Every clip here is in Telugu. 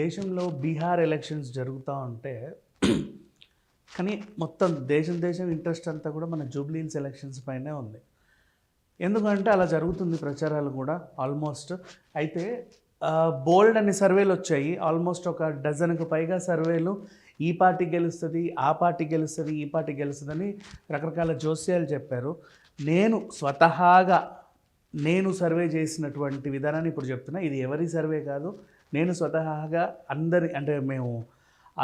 దేశంలో బీహార్ ఎలక్షన్స్ జరుగుతూ ఉంటే కానీ మొత్తం దేశం దేశం ఇంట్రెస్ట్ అంతా కూడా మన జూబ్లీహిల్స్ ఎలక్షన్స్ పైనే ఉంది. ఎందుకంటే అలా జరుగుతుంది ప్రచారాలు కూడా ఆల్మోస్ట్ అయితే బోల్డ్ అనే సర్వేలు వచ్చాయి. ఆల్మోస్ట్ ఒక డజన్కు పైగా సర్వేలు ఈ పార్టీ గెలుస్తుంది ఆ పార్టీ గెలుస్తుంది ఈ పార్టీ గెలుస్తుందని రకరకాల జోస్యాలు చెప్పారు. నేను స్వతహాగా నేను సర్వే చేసినటువంటి విధానాన్ని ఇప్పుడు చెప్తున్నా. ఇది ఎవరి సర్వే కాదు నేను స్వతహాగా అందరి అంటే మేము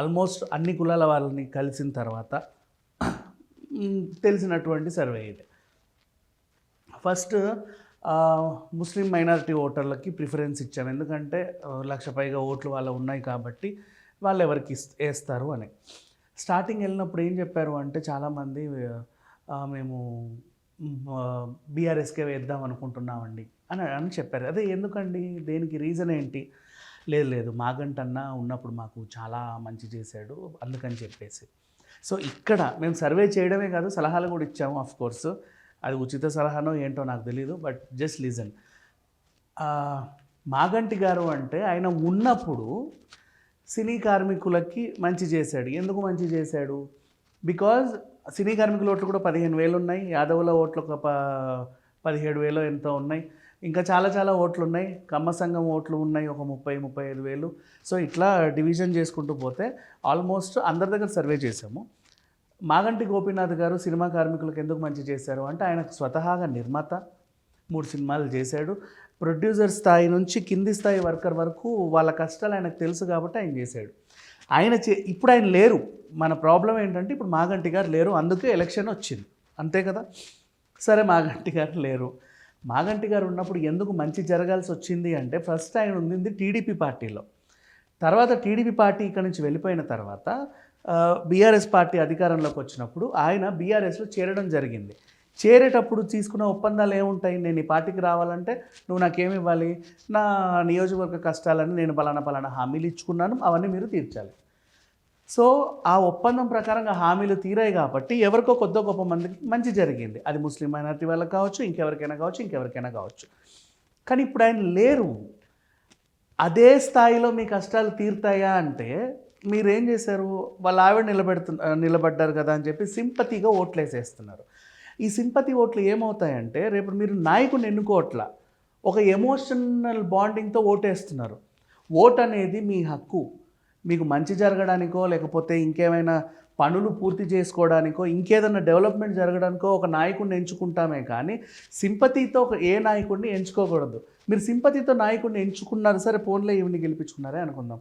ఆల్మోస్ట్ అన్ని కులాల వాళ్ళని కలిసిన తర్వాత తెలిసినటువంటి సర్వే ఇది. ఫస్ట్ ముస్లిం మైనారిటీ ఓటర్లకి ప్రిఫరెన్స్ ఇచ్చాను ఎందుకంటే లక్ష పైగా ఓట్లు వాళ్ళ ఉన్నాయి కాబట్టి వాళ్ళు ఎవరికి వేస్తారు అని. స్టార్టింగ్ వెళ్ళినప్పుడు ఏం చెప్పారు అంటే చాలామంది మేము బీఆర్ఎస్కే వేద్దాం అనుకుంటున్నామండి అని అని చెప్పారు. అదే ఎందుకండి? దేనికి? రీజన్ ఏంటి? లేదు లేదు. మాగంటన్న ఉన్నప్పుడు మాకు చాలా మంచి చేశాడు అందుకని చెప్పేసి. సో ఇక్కడ మేము సర్వే చేయడమే కాదు సలహాలు కూడా ఇచ్చాము ఆఫ్ కోర్స్ అది ఉచిత సలహానో ఏంటో నాకు తెలియదు బట్ జస్ట్ లీజన్ మాగంటి గారు అంటే ఆయన ఉన్నప్పుడు సినీ కార్మికులకి మంచి చేశాడు. ఎందుకు మంచి చేశాడు? బికాజ్ సినీ కార్మికుల ఓట్లు కూడా పదిహేను వేలు ఉన్నాయి యాదవుల ఓట్లు ఒక ప పదిహేడు వేలు ఎంతో ఉన్నాయి. ఇంకా చాలా చాలా ఓట్లు ఉన్నాయి కమ్మ సంఘం ఓట్లు ఉన్నాయి ఒక ముప్పై ముప్పై ఐదు వేలు. సో ఇట్లా డివిజన్ చేసుకుంటూ పోతే ఆల్మోస్ట్ అందరి దగ్గర సర్వే చేసాము మాగంటి గోపీనాథ్ గారు సినిమా కార్మికులకు ఎందుకు మంచి చేశారు అంటే ఆయన స్వతహాగా నిర్మాత మూడు సినిమాలు చేశాడు. ప్రొడ్యూసర్ స్థాయి నుంచి కింది స్థాయి వర్కర్ వరకు వాళ్ళ కష్టాలు ఆయనకు తెలుసు కాబట్టి ఆయన చేశాడు. ఆయన చే ఇప్పుడు ఆయన లేరు. మన ప్రాబ్లం ఏంటంటే ఇప్పుడు మాగంటి గారు లేరు. అందుకే ఎలక్షన్ వచ్చింది. అంతే కదా? సరే మాగంటి గారు లేరు. మాగంటి గారు ఉన్నప్పుడు ఎందుకు మంచి జరగాల్సి వచ్చింది అంటే ఫస్ట్ ఆయన ఉండింది టీడీపీ పార్టీలో. తర్వాత టీడీపీ పార్టీ ఇక్కడ నుంచి వెళ్ళిపోయిన తర్వాత బీఆర్ఎస్ పార్టీ అధికారంలోకి వచ్చినప్పుడు ఆయన బీఆర్ఎస్లో చేరడం జరిగింది. చేరేటప్పుడు తీసుకున్న ఒప్పందాలు ఏముంటాయి? నేను ఈ పార్టీకి రావాలంటే నువ్వు నాకేమి ఇవ్వాలి నా నియోజకవర్గ కష్టాలని నేను పలానా పలానా హామీలు ఇచ్చుకున్నాను అవన్నీ మీరు తీర్చాలి. సో ఆ ఒప్పందం ప్రకారంగా హామీలు తీరాయి కాబట్టి ఎవరికో కొద్ది గొప్ప మందికి మంచి జరిగింది. అది ముస్లిం మైనారిటీ వాళ్ళకి కావచ్చు ఇంకెవరికైనా కావచ్చు ఇంకెవరికైనా కావచ్చు. కానీ ఇప్పుడు ఆయన లేరు. అదే స్థాయిలో మీ కష్టాలు తీరుతాయా అంటే మీరేం చేశారు? వాళ్ళ ఆవిడ నిలబెడుతు నిలబడ్డారు కదా అని చెప్పి సింపతిగా ఓట్లు వేసేస్తున్నారు ఈ సింపతి ఓట్లు ఏమవుతాయంటే రేపు మీరు నాయకుడిని ఎన్నుకోవట్ల. ఒక ఎమోషనల్ బాండింగ్తో ఓటేస్తున్నారు. ఓట్ అనేది మీ హక్కు. మీకు మంచి జరగడానికో లేకపోతే ఇంకేమైనా పనులు పూర్తి చేసుకోవడానికో ఇంకేదైనా డెవలప్మెంట్ జరగడానికో ఒక నాయకుడిని ఎంచుకుంటామే కానీ సింపతితో ఒక ఏ నాయకుడిని ఎంచుకోకూడదు. మీరు సింపతితో నాయకుడిని ఎంచుకున్నారు సరే ఫోన్లో ఈవిని గెలిపించుకున్నారే అనుకుందాం.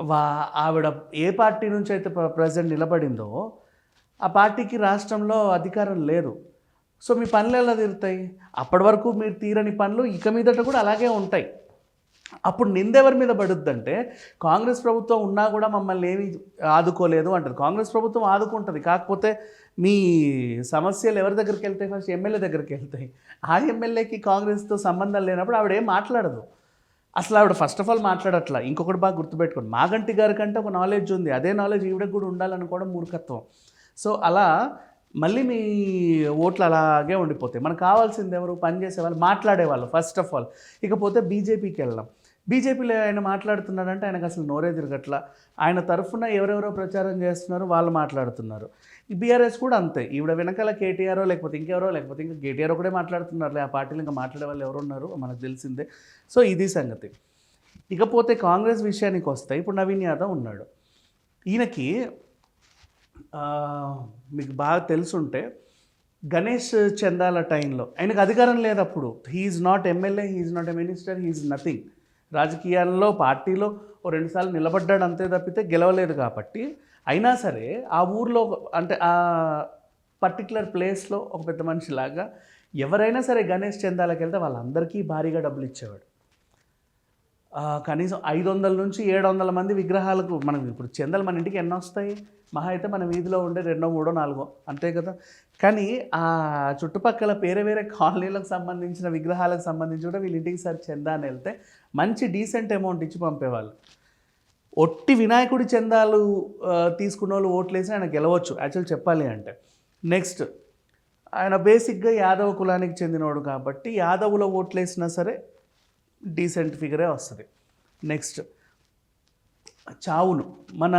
వా ఆవిడ ఏ పార్టీ నుంచి అయితే ప్రజెంట్ నిలబడిందో ఆ పార్టీకి రాష్ట్రంలో అధికారం లేదు. సో మీ పనులు ఎలా తీరుతాయి? అప్పటి వరకు మీరు తీరని పనులు ఇక మీదట కూడా అలాగే ఉంటాయి. అప్పుడు నిందెవరి మీద పడుద్దంటే కాంగ్రెస్ ప్రభుత్వం ఉన్నా కూడా మమ్మల్ని ఏమీ ఆదుకోలేదు అంటది. కాంగ్రెస్ ప్రభుత్వం ఆదుకుంటుంది. కాకపోతే మీ సమస్యలు ఎవరి దగ్గరికి వెళ్తాయి ఫస్ట్ ఎమ్మెల్యే దగ్గరికి వెళ్తాయి. ఆ ఎమ్మెల్యేకి కాంగ్రెస్తో సంబంధం లేనప్పుడు ఆవిడ ఏం మాట్లాడదు. అసలు ఆవిడ ఫస్ట్ ఆఫ్ ఆల్ మాట్లాడట్లా. ఇంకొకటి బాగా గుర్తుపెట్టుకోండి. మాగంటి గారి కంటే ఒక నాలెడ్జ్ ఉంది. అదే నాలెడ్జ్ ఈవిడకి కూడా ఉండాలనుకోవడం మూర్ఖత్వం. సో అలా మళ్ళీ మీ ఓట్లు అలాగే ఉండిపోతాయి. మనకు కావాల్సింది ఎవరు? పనిచేసే వాళ్ళు మాట్లాడేవాళ్ళు ఫస్ట్ ఆఫ్ ఆల్ ఇకపోతే బీజేపీకి వెళ్దాం బీజేపీలో ఆయన మాట్లాడుతున్నాడంటే ఆయనకు అసలు నోరే తిరగట్ల. ఆయన తరఫున ఎవరెవరో ప్రచారం చేస్తున్నారు వాళ్ళు మాట్లాడుతున్నారు. ఈ బీఆర్ఎస్ కూడా అంతే. ఈవిడ వెనకాల కేటీఆరో లేకపోతే ఇంకెవరో లేకపోతే ఇంకా కేటీఆర్ ఒకటే మాట్లాడుతున్నారు ఆ పార్టీలు ఇంకా మాట్లాడే వాళ్ళు ఎవరు ఉన్నారు? మనకు తెలిసిందే. సో ఇది సంగతి. ఇకపోతే కాంగ్రెస్ విషయానికి వస్తే ఇప్పుడు నవీన్ యాదవ్ ఉన్నాడు. ఈయనకి మీకు బాగా తెలుసుంటే గణేష్ చందాల టైంలో ఆయనకు అధికారం లేదు అప్పుడు. He's not MLA he's not a minister he's nothing రాజకీయాల్లో పార్టీలో ఓ రెండుసార్లు నిలబడ్డాడు అంతే తప్పితే గెలవలేదు కాబట్టి అయినా సరే ఆ ఊర్లో అంటే ఆ పర్టికులర్ ప్లేస్లో ఒక పెద్ద మనిషిలాగా ఎవరైనా సరే గణేష్ చందాలకు వెళ్తే వాళ్ళందరికీ భారీగా డబ్బులు ఇచ్చేవాడు. కనీసం ఐదు వందల నుంచి ఏడు వందల మంది విగ్రహాలకు మనం ఇప్పుడు చందలు మన ఇంటికి ఎన్ని వస్తాయి? మహా అయితే మన వీధిలో ఉండే రెండో మూడో నాలుగో అంతే కదా. కానీ ఆ చుట్టుపక్కల వేరే వేరే కాలనీలకు సంబంధించిన విగ్రహాలకు సంబంధించి కూడా వీళ్ళ ఇంటికి సార్ చందా అని వెళ్తే మంచి డీసెంట్ అమౌంట్ ఇచ్చి పంపేవాళ్ళు. ఒట్టి వినాయకుడి చందాలు తీసుకున్న వాళ్ళు ఓట్లేసి ఆయన గెలవచ్చు యాక్చువల్ చెప్పాలి అంటే. నెక్స్ట్ ఆయన బేసిక్గా యాదవ కులానికి చెందినవాడు కాబట్టి యాదవుల ఓట్లేసినా సరే డీసెంట్ ఫిగరే వస్తుంది. నెక్స్ట్ చావులు. మన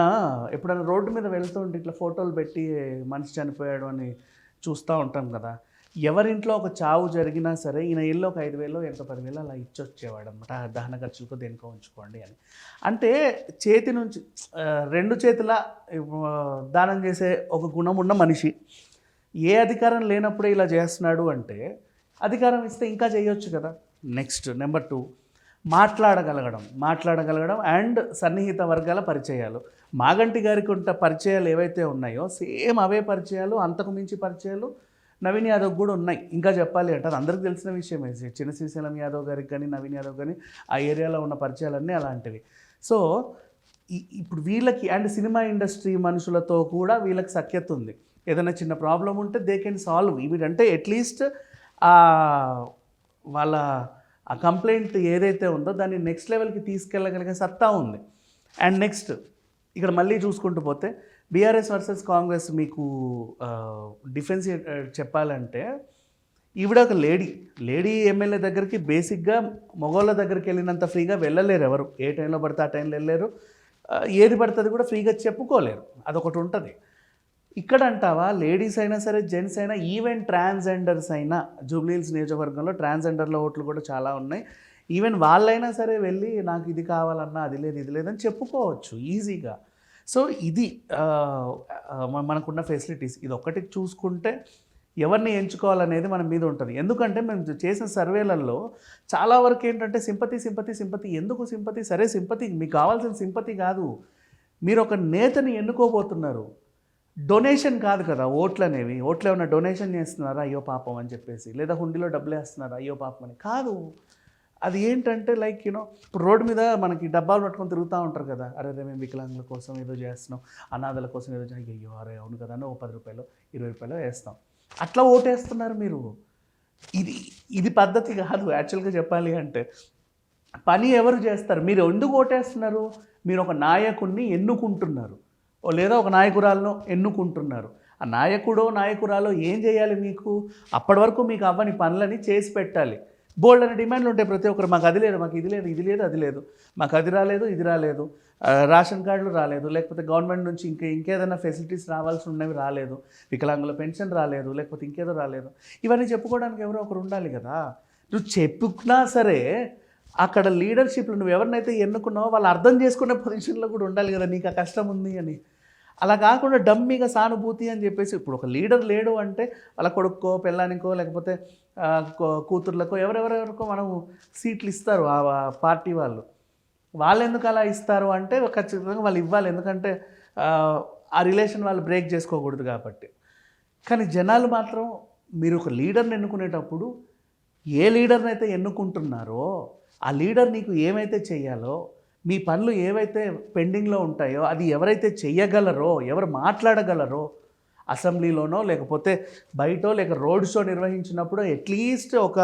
ఎప్పుడైనా రోడ్డు మీద వెళ్తుంటే ఇట్లా ఫోటోలు పెట్టి మనిషి చనిపోయాడు అని చూస్తూ ఉంటాం కదా. ఎవరింట్లో ఒక చావు జరిగినా సరే ఈయన ఇల్లు ఒక ఐదు వేలు ఎంత పదివేలు అలా ఇచ్చొచ్చేవాడు అనమాట దహన ఖర్చులతో దేనికో ఉంచుకోండి అని. అంటే చేతి నుంచి రెండు చేతుల దానం చేసే ఒక గుణం ఉన్న మనిషి ఏ అధికారం లేనప్పుడే ఇలా చేస్తున్నాడు అంటే అధికారం ఇస్తే ఇంకా చేయొచ్చు కదా. నెక్స్ట్ నెంబర్ టూ మాట్లాడగలగడం. మాట్లాడగలగడం అండ్ సన్నిహిత వర్గాల పరిచయాలు. మాగంటి గారికి ఉంట పరిచయాలు ఏవైతే ఉన్నాయో సేమ్ అవే పరిచయాలు అంతకు మించి పరిచయాలు నవీన్ యాదవ్ కూడా ఉన్నాయి. ఇంకా చెప్పాలి అంటే అది అందరికీ తెలిసిన విషయమే. చిన్న శ్రీశైలం యాదవ్ గారికి కానీ నవీన్ యాదవ్ కానీ ఆ ఏరియాలో ఉన్న పరిచయాలన్నీ అలాంటివి. సో ఇప్పుడు వీళ్ళకి అండ్ సినిమా ఇండస్ట్రీ మనుషులతో కూడా వీళ్ళకి సఖ్యత ఉంది. ఏదైనా చిన్న ప్రాబ్లం ఉంటే దే కెన్ సాల్వ్. వీడంటే అట్లీస్ట్ వాళ్ళ ఆ కంప్లైంట్ ఏదైతే ఉందో దాన్ని నెక్స్ట్ లెవెల్కి తీసుకెళ్ళగలిగే సత్తా ఉంది. అండ్ నెక్స్ట్ ఇక్కడ మళ్ళీ చూసుకుంటూ పోతే బీఆర్ఎస్ వర్సెస్ కాంగ్రెస్ మీకు డిఫెన్స్ చెప్పాలంటే ఈవిడ ఒక లేడీ. లేడీ ఎమ్మెల్యే దగ్గరికి బేసిక్గా మగవాళ్ళ దగ్గరికి వెళ్ళినంత ఫ్రీగా వెళ్ళలేరు ఎవరు. ఏ టైంలో పడితే ఆ టైంలో వెళ్ళలేరు. ఏది పడుతుంది కూడా ఫ్రీగా చెప్పుకోలేరు. అదొకటి ఉంటుంది. ఇక్కడ అంటావా లేడీస్ అయినా సరే జెంట్స్ అయినా ఈవెన్ ట్రాన్స్జెండర్స్ అయినా జూబ్లీహిల్స్ నియోజకవర్గంలో ట్రాన్స్జెండర్ల ఓట్లు కూడా చాలా ఉన్నాయి. ఈవెన్ వాళ్ళైనా సరే వెళ్ళి నాకు ఇది కావాలన్నా అది లేదు ఇది లేదని చెప్పుకోవచ్చు. ఈజీగా. సో ఇది మనకున్న ఫెసిలిటీస్ ఇది ఒకటి చూసుకుంటే ఎవరిని ఎంచుకోవాలనేది మన మీద ఉంటుంది. ఎందుకంటే మేము చేసిన సర్వేలలో చాలా వరకు ఏంటంటే సింపతి సింపతి సింపతి. ఎందుకు సింపతి? సరే సింపతి మీకు కావాల్సిన సింపతి కాదు. మీరు ఒక నేతని ఎన్నుకోబోతున్నారు. డొనేషన్ కాదు కదా ఓట్లు అనేవి ఓట్లు ఏమైనా డొనేషన్ చేస్తున్నారా? అయ్యో పాపం అని చెప్పేసి. లేదా హుండీలో డబ్బులు వేస్తున్నారా? అయ్యో పాపం అని. కాదు. అది ఏంటంటే లైక్ యూనో ఇప్పుడు రోడ్డు మీద మనకి డబ్బాలు పట్టుకొని తిరుగుతూ ఉంటారు కదా. అరే రే మేము వికలాంగుల కోసం ఏదో చేస్తున్నాం. అనాథల కోసం ఏదో చేయ- అయ్యో అరే అవును కదా అని ఓ పది రూపాయలు ఇరవై రూపాయలు వేస్తాం. అట్లా ఓటేస్తున్నారు మీరు. ఇది ఇది పద్ధతి కాదు. యాక్చువల్గా చెప్పాలి అంటే పని ఎవరు చేస్తారు? మీరు ఎందుకు ఓటేస్తున్నారు? మీరు ఒక నాయకుడిని ఎన్నుకుంటున్నారు. లేదా ఒక నాయకురాలను ఎన్నుకుంటున్నారు. ఆ నాయకుడో నాయకురాలో ఏం చేయాలి మీకు? అప్పటి వరకు మీకు అవ్వని పనులని చేసి పెట్టాలి. బోల్డ్ అనే డిమాండ్లు ఉంటాయి ప్రతి ఒక్కరు మాకు అది లేదు మాకు ఇది లేదు ఇది లేదు అది లేదు. మాకు అది రాలేదు ఇది రాలేదు. రేషన్ కార్డులు రాలేదు. లేకపోతే గవర్నమెంట్ నుంచి ఇంకా ఇంకేదైనా ఫెసిలిటీస్ రావాల్సి ఉన్నవి రాలేదు. వికలాంగుల పెన్షన్ రాలేదు లేకపోతే ఇంకేదో రాలేదు. ఇవన్నీ చెప్పుకోవడానికి ఎవరో ఒకరు ఉండాలి కదా. నువ్వు చెప్పుకున్నా సరే అక్కడ లీడర్షిప్లు నువ్వు ఎవరినైతే ఎన్నుకున్నావో వాళ్ళు అర్థం చేసుకునే పొజిషన్లో కూడా ఉండాలి కదా. నీకు ఆ కష్టం ఉంది అని. అలా కాకుండా డమ్మీగా సానుభూతి అని చెప్పేసి ఇప్పుడు ఒక లీడర్ లేడు అంటే వాళ్ళ కొడుక్కో పెళ్ళానికో లేకపోతే కూతుర్లకో ఎవరెవరెవరికో మనం సీట్లు ఇస్తారు ఆ పార్టీ వాళ్ళు. వాళ్ళు ఎందుకు అలా ఇస్తారు అంటే ఖచ్చితంగా వాళ్ళు ఇవ్వాలి. ఎందుకంటే ఆ, ఆ రిలేషన్ వాళ్ళు బ్రేక్ చేసుకోకూడదు కాబట్టి. కానీ జనాలు మాత్రం మీరు ఒక లీడర్ని ఎన్నుకునేటప్పుడు ఏ లీడర్ని అయితే ఎన్నుకుంటున్నారో ఆ లీడర్ నీకు ఏమైతే చేయాలో మీ పనులు ఏవైతే పెండింగ్లో ఉంటాయో అది ఎవరైతే చెయ్యగలరో ఎవరు మాట్లాడగలరో అసెంబ్లీలోనో లేకపోతే బయటో లేక రోడ్ షో నిర్వహించినప్పుడు అట్లీస్ట్ ఒక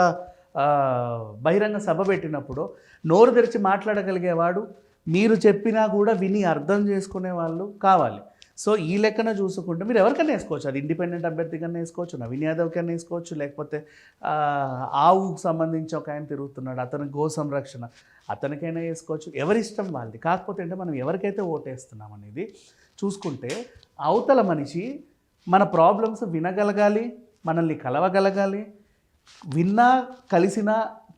బహిరంగ సభ పెట్టినప్పుడు నోరు తెరిచి మాట్లాడగలిగేవాడు మీరు చెప్పినా కూడా విని అర్థం చేసుకునే వాళ్ళు కావాలి. సో ఈ లెక్కన చూసుకుంటే మీరు ఎవరికైనా వేసుకోవచ్చు. అది ఇండిపెండెంట్ అభ్యర్థి కన్నా వేసుకోవచ్చు నవీన్ యాదవ్ కన్నా వేసుకోవచ్చు లేకపోతే ఆవుకు సంబంధించి ఒక ఆయన తిరుగుతున్నాడు అతని గో సంరక్షణ అతనికైనా వేసుకోవచ్చు. ఎవరిష్టం వాళ్ళది. కాకపోతే అంటే మనం ఎవరికైతే ఓటేస్తున్నాం అనేది చూసుకుంటే అవతల మనిషి మన ప్రాబ్లమ్స్ వినగలగాలి మనల్ని కలవగలగాలి విన్నా కలిసినా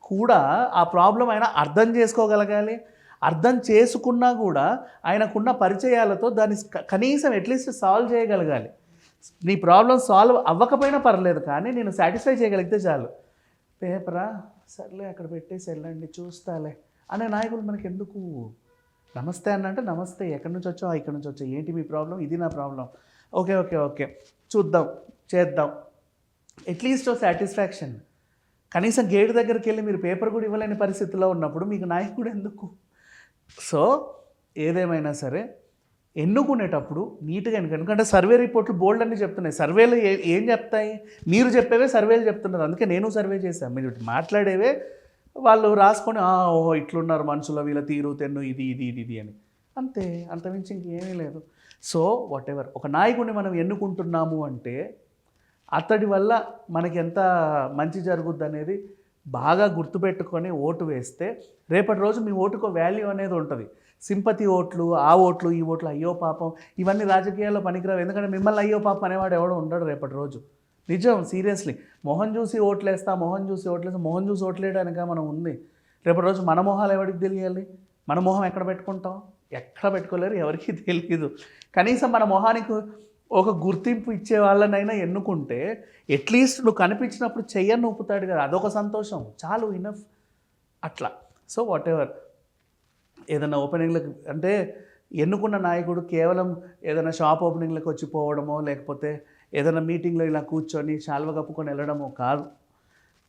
కూడా ఆ ప్రాబ్లం అయినా అర్థం చేసుకోగలగాలి అర్థం చేసుకున్నా కూడా ఆయనకున్న పరిచయాలతో దాన్ని కనీసం అట్లీస్ట్ సాల్వ్ చేయగలగాలి. నీ ప్రాబ్లం సాల్వ్ అవ్వకపోయినా పర్లేదు కానీ నేను సాటిస్ఫై చేయగలిగితే చాలు. పేపరా సర్లే అక్కడ పెట్టేసి వెళ్ళండి చూస్తాలే అనే నాయకులు మనకి ఎందుకు నమస్తే అన్న అంటే నమస్తే ఎక్కడి నుంచి వచ్చావు? ఇక్కడి నుంచి వచ్చావు. ఏంటి మీ ప్రాబ్లం ఇది నా ప్రాబ్లం ఓకే ఓకే ఓకే. చూద్దాం చేద్దాం. అట్లీస్ట్ సాటిస్ఫాక్షన్ కనీసం గేట్ దగ్గరికి వెళ్ళి మీరు పేపర్ కూడా ఇవ్వలేని పరిస్థితిలో ఉన్నప్పుడు మీకు నాయకుడు ఎందుకు? సో ఏదేమైనా సరే ఎన్నుకునేటప్పుడు నీట్గా ఎన్నుకో ఎందుకంటే సర్వే రిపోర్ట్లు బోల్డ్ అన్ని చెప్తున్నాయి. సర్వేలు ఏం చెప్తాయి? మీరు చెప్పేవే సర్వేలు చెప్తున్నారు. అందుకే నేను సర్వే చేశాను మీరు మాట్లాడేవే వాళ్ళు రాసుకొని ఓహో ఇట్లున్నారు మనుషులు వీళ్ళ తీరు తెన్ను ఇది ఇది ఇది ఇది అని. అంతే. అంతమించి ఇంకేమీ లేదు. సో వాట్ ఎవర్ ఒక నాయకుడిని మనం ఎన్నుకుంటున్నాము అంటే అతడి వల్ల మనకి ఎంత మంచి జరుగుద్ది అనేది బాగా గుర్తుపెట్టుకొని ఓటు వేస్తే రేపటి రోజు మీ ఓటుకు వాల్యూ అనేది ఉంటుంది. సింపతి ఓట్లు ఆ ఓట్లు ఈ ఓట్లు అయ్యో పాపం ఇవన్నీ రాజకీయాల్లో పనికిరావు. ఎందుకంటే మిమ్మల్ని అయ్యో పాపం అనేవాడు ఎవడో ఉండడు రేపటి రోజు. నిజం సీరియస్లీ. మొహం చూసి ఓట్లేస్తా మొహం చూసి ఓట్లేస్తా మొహం చూసి ఓట్లేయడానిక మనం ఉంది. రేపటి రోజు మన మొహాలు ఎవరికి తెలియాలి? మన మొహం ఎక్కడ పెట్టుకుంటాం? ఎక్కడ పెట్టుకోలేరు? ఎవరికీ తెలియదు. కనీసం మన మొహానికి ఒక గుర్తింపు ఇచ్చే వాళ్ళనైనా ఎన్నుకుంటే అట్లీస్ట్ నువ్వు కనిపించినప్పుడు చెయ్యని ఊపుతాడు కదా అదొక సంతోషం. చాలు ఇనఫ్ అట్లా. సో వాట్ ఎవర్ ఏదైనా ఓపెనింగ్లకు అంటే ఎన్నుకున్న నాయకుడు కేవలం ఏదైనా షాప్ ఓపెనింగ్లకు వచ్చి పోవడమో లేకపోతే ఏదైనా మీటింగ్లో ఇలా కూర్చొని శాల్వ కప్పుకొని వెళ్ళడమో కాదు.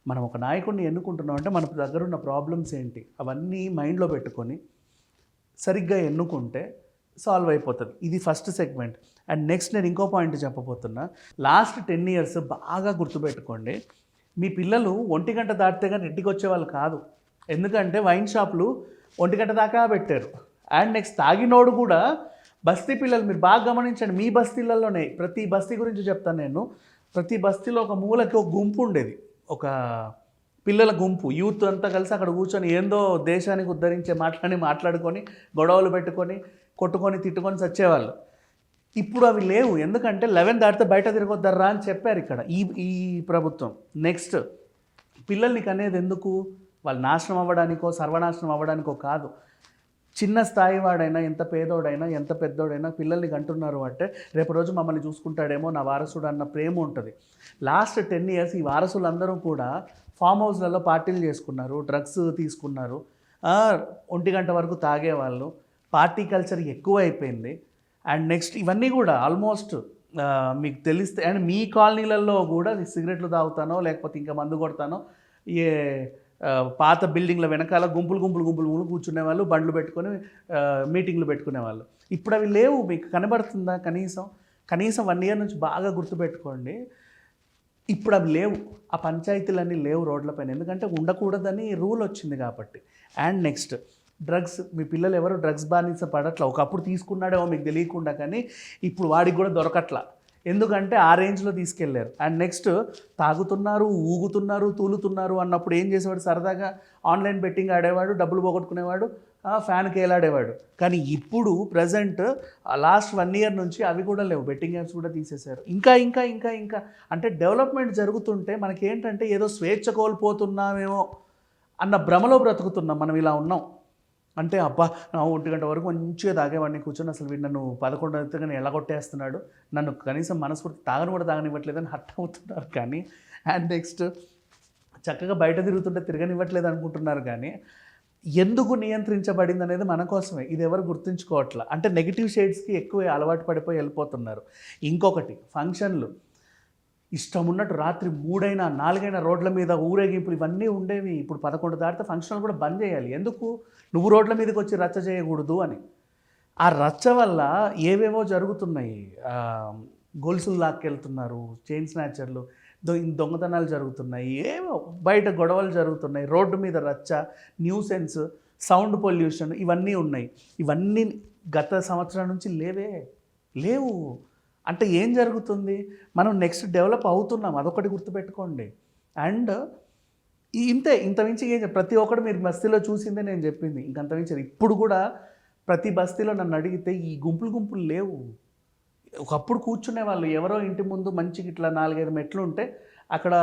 మనం ఒక నాయకుడిని ఎన్నుకుంటున్నాం అంటే మన దగ్గర ఉన్న ప్రాబ్లమ్స్ ఏంటి? అవన్నీ మైండ్లో పెట్టుకొని సరిగ్గా ఎన్నుకుంటే సాల్వ్ అయిపోతుంది. ఇది ఫస్ట్ సెగ్మెంట్ అండ్ నెక్స్ట్ నేను ఇంకో పాయింట్ చెప్పబోతున్నా. లాస్ట్ టెన్ ఇయర్స్ బాగా గుర్తుపెట్టుకోండి. మీ పిల్లలు ఒంటి గంట దాటితే కానీ ఇంటికి వచ్చేవాళ్ళు కాదు. ఎందుకంటే వైన్ షాపులు ఒంటి గంట దాకా పెట్టారు. అండ్ నెక్స్ట్ తాగినోడు కూడా బస్తీ పిల్లలు మీరు బాగా గమనించండి మీ బస్తీలలోనే ప్రతి బస్తీ గురించి చెప్తాను నేను. ప్రతి బస్తీలో ఒక మూలకి ఒక గుంపు ఉండేది. ఒక పిల్లల గుంపు. యూత్ అంతా కలిసి అక్కడ కూర్చొని ఏందో దేశానికి ఉద్ధరించే మాట్లాడి మాట్లాడుకొని గొడవలు పెట్టుకొని కొట్టుకొని తిట్టుకొని చచ్చేవాళ్ళు. ఇప్పుడు అవి లేవు. ఎందుకంటే లెవెన్ దాటితే బయట తిరగొద్దర్రా అని చెప్పారు ఇక్కడ ఈ ఈ ప్రభుత్వం. నెక్స్ట్ పిల్లల్ని కనేది ఎందుకు? వాళ్ళు నాశనం అవ్వడానికో సర్వనాశనం అవ్వడానికో కాదు. చిన్న స్థాయి వాడైనా ఎంత పేదోడైనా ఎంత పెద్దోడైనా పిల్లల్ని కంటున్నారు అంటే రేపు రోజు మమ్మల్ని చూసుకుంటాడేమో నా వారసుడు అన్న ప్రేమ ఉంటుంది. లాస్ట్ టెన్ ఇయర్స్ ఈ వారసులందరూ కూడా ఫామ్ హౌస్లలో పార్టీలు చేసుకున్నారు డ్రగ్స్ తీసుకున్నారు. ఒంటి గంట వరకు తాగేవాళ్ళు. పార్టీ కల్చర్ ఎక్కువ అయిపోయింది అండ్ నెక్స్ట్ ఇవన్నీ కూడా ఆల్మోస్ట్ మీకు తెలిస్తే అండ్ మీ కాలనీలలో కూడా సిగరెట్లు తాగుతానో లేకపోతే ఇంకా మందు కొడతానో ఏ పాత బిల్డింగ్ల వెనకాల గుంపులు గుంపులు గుంపులు గుంపులు కూర్చునే వాళ్ళు బండ్లు పెట్టుకొని మీటింగ్లు పెట్టుకునే వాళ్ళు. ఇప్పుడు అవి లేవు మీకు కనబడుతుందా కనీసం? కనీసం వన్ ఇయర్ నుంచి బాగా గుర్తుపెట్టుకోండి. ఇప్పుడు అవి లేవు. ఆ పంచాయతీలన్నీ లేవు రోడ్లపైన. ఎందుకంటే ఉండకూడదని రూల్ వచ్చింది కాబట్టి. అండ్ నెక్స్ట్ డ్రగ్స్ మీ పిల్లలు ఎవరు డ్రగ్స్ బానిస పడట్లా? ఒకప్పుడు తీసుకున్నాడేమో మీకు తెలియకుండా కానీ ఇప్పుడు వాడికి కూడా దొరకట్లా. ఎందుకంటే ఆ రేంజ్లో తీసుకెళ్ళారు. అండ్ నెక్స్ట్ తాగుతున్నారు ఊగుతున్నారు తూలుతున్నారు అన్నప్పుడు ఏం చేసేవాడు? సరదాగా ఆన్లైన్ బెట్టింగ్ ఆడేవాడు డబ్బులు పోగొట్టుకునేవాడు ఫ్యాన్కి వేలాడేవాడు కానీ ఇప్పుడు ప్రజెంట్ లాస్ట్ వన్ ఇయర్ నుంచి అవి కూడా లేవు. బెట్టింగ్ యాప్స్ కూడా తీసేశారు. ఇంకా ఇంకా ఇంకా ఇంకా. అంటే డెవలప్మెంట్ జరుగుతుంటే మనకేంటంటే ఏదో స్వేచ్ఛ కోల్పోతున్నామేమో అన్న భ్రమలో బ్రతుకుతున్నాం. మనం ఇలా ఉన్నాం. అంటే అబ్బా నా ఒంటి గంట వరకు మంచిగా తాగేవాడిని కూర్చొని అసలు వీడు నన్ను పదకొండు అయితే కానీ నన్ను కనీసం మనస్ఫూర్తి తాగని కూడా తాగనివ్వట్లేదని హట్ అవుతున్నారు కానీ అండ్ నెక్స్ట్ చక్కగా బయట తిరుగుతుంటే తిరగనివ్వట్లేదు అనుకుంటున్నారు కానీ ఎందుకు నియంత్రించబడింది అనేది మన కోసమే. ఇది ఎవరు గుర్తుంచుకోవట్లే? అంటే నెగిటివ్ షేడ్స్కి ఎక్కువ అలవాటు పడిపోయి వెళ్ళిపోతున్నారు. ఇంకొకటి ఫంక్షన్లు. ఇష్టం ఉన్నట్టు రాత్రి మూడైనా నాలుగైనా రోడ్ల మీద ఊరేగింపులు ఇవన్నీ ఉండేవి. ఇప్పుడు పదకొండు దాటితే ఫంక్షన్లు కూడా బంద్ చేయాలి. ఎందుకు? నువ్వు రోడ్ల మీదకి వచ్చి రచ్చ చేయకూడదు అని. ఆ రచ్చ వల్ల ఏవేవో జరుగుతున్నాయి. గొలుసులు లాక్కెళ్తున్నారు చైన్ స్నాచర్లు దొంగతనాలు జరుగుతున్నాయి ఏవో బయట గొడవలు జరుగుతున్నాయి రోడ్డు మీద రచ్చ న్యూసెన్స్ సౌండ్ పొల్యూషన్ ఇవన్నీ ఉన్నాయి. ఇవన్నీ గత సంవత్సరం నుంచి లేవే. లేవు. అంటే ఏం జరుగుతుంది? మనం నెక్స్ట్ డెవలప్ అవుతున్నాం. అదొకటి గుర్తుపెట్టుకోండి. అండ్ ఈ- ఇంతే ఇంత మించి ఏం ప్రతి ఒక్కటి మీరు బస్తీలో చూసిందే నేను చెప్పింది. ఇంకంత మించి ఇప్పుడు కూడా ప్రతి బస్తీలో నన్ను అడిగితే ఈ గుంపులు గుంపులు లేవు. ఒకప్పుడు కూర్చునే వాళ్ళు ఎవరో ఇంటి ముందు మంచిగా ఇట్లా నాలుగైదు మెట్లు ఉంటే అక్కడ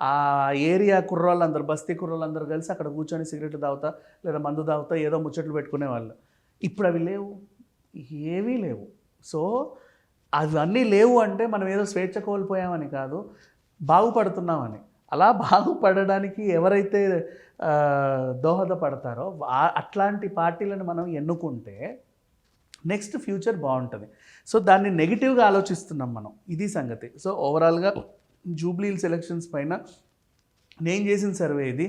ఆ ఏరియా కుర్రోళ్ళందరూ బస్తీ కుర్రోళ్ళందరూ కలిసి అక్కడ కూర్చొని సిగరెట్లు తాగుతా లేదా మందు తాగుతా ఏదో ముచ్చట్లు పెట్టుకునేవాళ్ళు. ఇప్పుడు అవి లేవు. ఏవీ లేవు. సో అవన్నీ లేవు అంటే మనం ఏదో స్వేచ్ఛ కోల్పోయామని కాదు బాగుపడుతున్నామని. అలా బాగుపడడానికి ఎవరైతే దోహదపడతారో అట్లాంటి పార్టీలను మనం ఎన్నుకుంటే నెక్స్ట్ ఫ్యూచర్ బాగుంటుంది. సో దాన్ని నెగిటివ్గా ఆలోచిస్తున్నాం మనం. ఇది సంగతి. సో ఓవరాల్గా జూబ్లీ సెలక్షన్స్ పైన నేను చేసిన సర్వే ఇది.